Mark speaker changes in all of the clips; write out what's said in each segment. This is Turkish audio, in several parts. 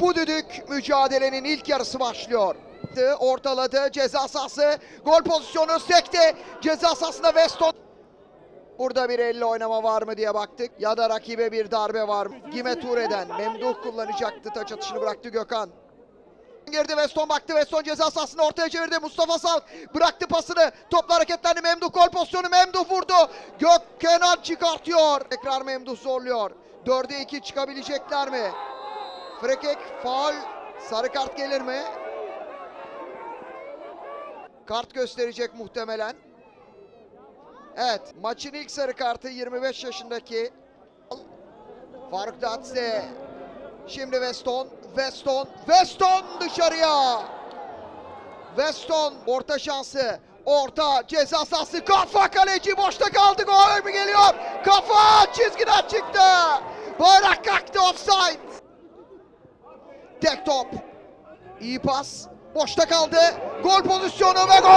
Speaker 1: Bu düdük mücadelenin ilk yarısı başlıyor. Ortaladı ceza sahası. Gol pozisyonu sekti. Ceza sahasında Weston. Burada bir elle oynama var mı diye baktık. Ya da rakibe bir darbe var mı? Gime Ture'den Memduh kullanacaktı. Taç atışını bıraktı Gökhan. Girdi Weston baktı. Weston ceza sahasını ortaya çevirdi. Mustafa Sal bıraktı pasını. Topla hareketlendi. Memduh gol pozisyonu. Memduh vurdu. Gökkenan çıkartıyor. Tekrar Memduh zorluyor. 4'e 2 çıkabilecekler mi? Frekek faul. Sarı kart gelir mi? Kart gösterecek muhtemelen. Evet maçın ilk sarı kartı 25 yaşındaki Faruk Datse. Şimdi Weston, Weston, Weston dışarıya. Weston orta şansı. Orta ceza sahası kafa kaleci boşta kaldı gol mü geliyor? Kafa çizgiden çıktı. Bayrak kalktı offside. Tek top. İyi pas. Boşta kaldı. Gol pozisyonu ve gol!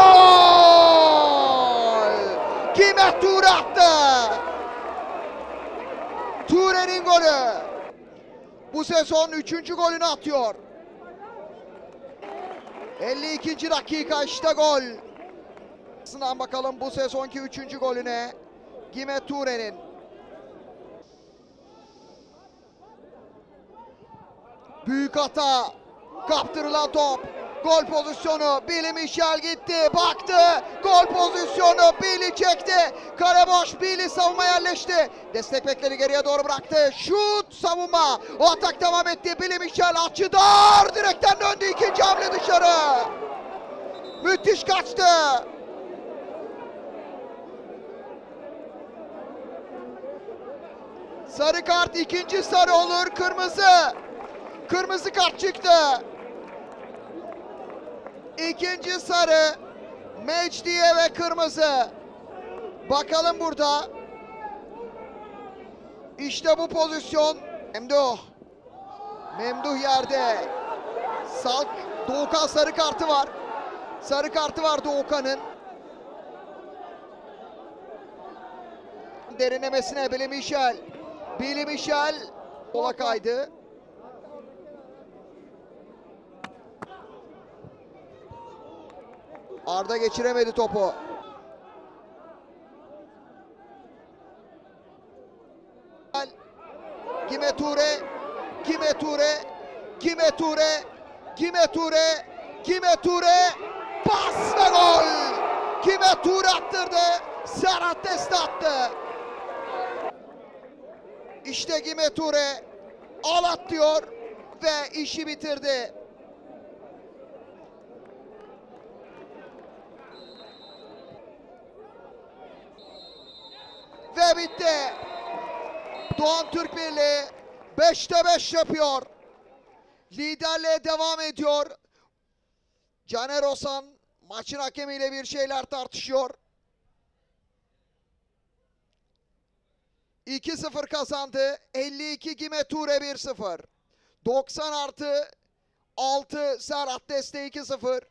Speaker 1: Kime Ture attı? Ture'nin golü. Bu sezon 3. golünü atıyor. 52. dakika işte gol. Sınav bakalım bu sezonki 3. golüne. Gime Ture'nin. Büyük hata. Kaptırılan top. Gol pozisyonu. Billy Michel gitti. Baktı. Gol pozisyonu. Billy çekti. Kare. Billy savunma yerleşti. Destek bekleri geriye doğru bıraktı. Şut savunma. O atak devam etti. Billy Michel açı dar. Direkten döndü. ikinci hamle dışarı. Müthiş kaçtı. Sarı kart ikinci sarı olur. Kırmızı. Kırmızı kart çıktı. İkinci sarı. Mecdiye ve kırmızı. Bakalım burada. İşte bu pozisyon. Memduh. Memduh yerde. Salk. Doğukan sarı kartı var. Sarı kartı var Doğukan'ın. Derinlemesine Billy Michel. Billy Michel. Sola kaydı. Arda geçiremedi topu. Kime Ture, Kime Ture, Kime Ture, Kime Ture, Kime Ture, pas ve gol! Kime Ture attırdı, Serhat Deste attı. İşte Kime Ture, al at ve işi bitirdi. Ve bitti. Doğan Türk Birliği 5'te 5 yapıyor. Liderliğe devam ediyor. Caner Osan maçın hakemiyle bir şeyler tartışıyor. 2-0 kazandı. 52 Gime Ture 1-0. 90 artı 6 Serhat Deste 2-0.